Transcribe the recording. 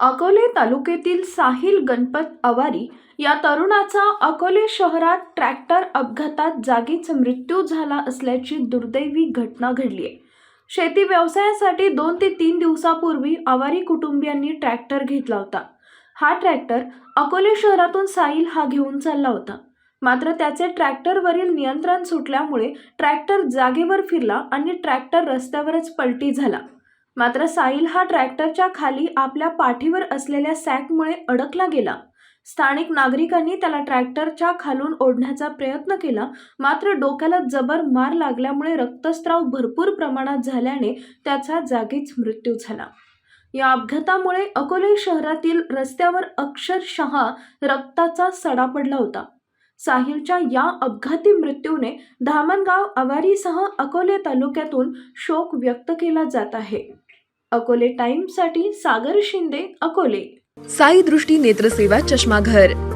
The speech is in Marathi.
अकोले तालुक्यातील साहिल गणपत आवारी या तरुणाचा अकोले शहरात ट्रॅक्टर अपघातात जागीच मृत्यू झाला असल्याची दुर्दैवी घटना घडली आहे शेती व्यवसायासाठी दोन ते तीन दिवसापूर्वी आवारी कुटुंबियांनी ट्रॅक्टर घेतला होता. हा ट्रॅक्टर अकोले शहरातून साहिल हा घेऊन चालला होता. मात्र त्याचे ट्रॅक्टरवरील नियंत्रण सुटल्यामुळे ट्रॅक्टर जागेवर फिरला आणि ट्रॅक्टर रस्त्यावरच पलटी झाला. मात्र साहिल हा ट्रॅक्टरच्या खाली आपल्या पाठीवर असलेल्या सॅकमुळे अडकला गेला. स्थानिक नागरिकांनी त्याला ट्रॅक्टरच्या खालून ओढण्याचा प्रयत्न केला. मात्र डोक्याला जबर मार लागल्यामुळे रक्तस्राव भरपूर प्रमाणात झाल्याने त्याचा जागीच मृत्यू झाला. या अपघातामुळे अकोले शहरातील रस्त्यावर अक्षरशः रक्ताचा सडा पडला होता. साहिलच्या या अपघाती मृत्यूने धामणगाव आवारीसह अकोले तालुक्यातून शोक व्यक्त केला जात आहे. अकोले टाइम्ससाठी सागर शिंदे अकोले. साई दृष्टी नेत्रसेवा चष्माघर.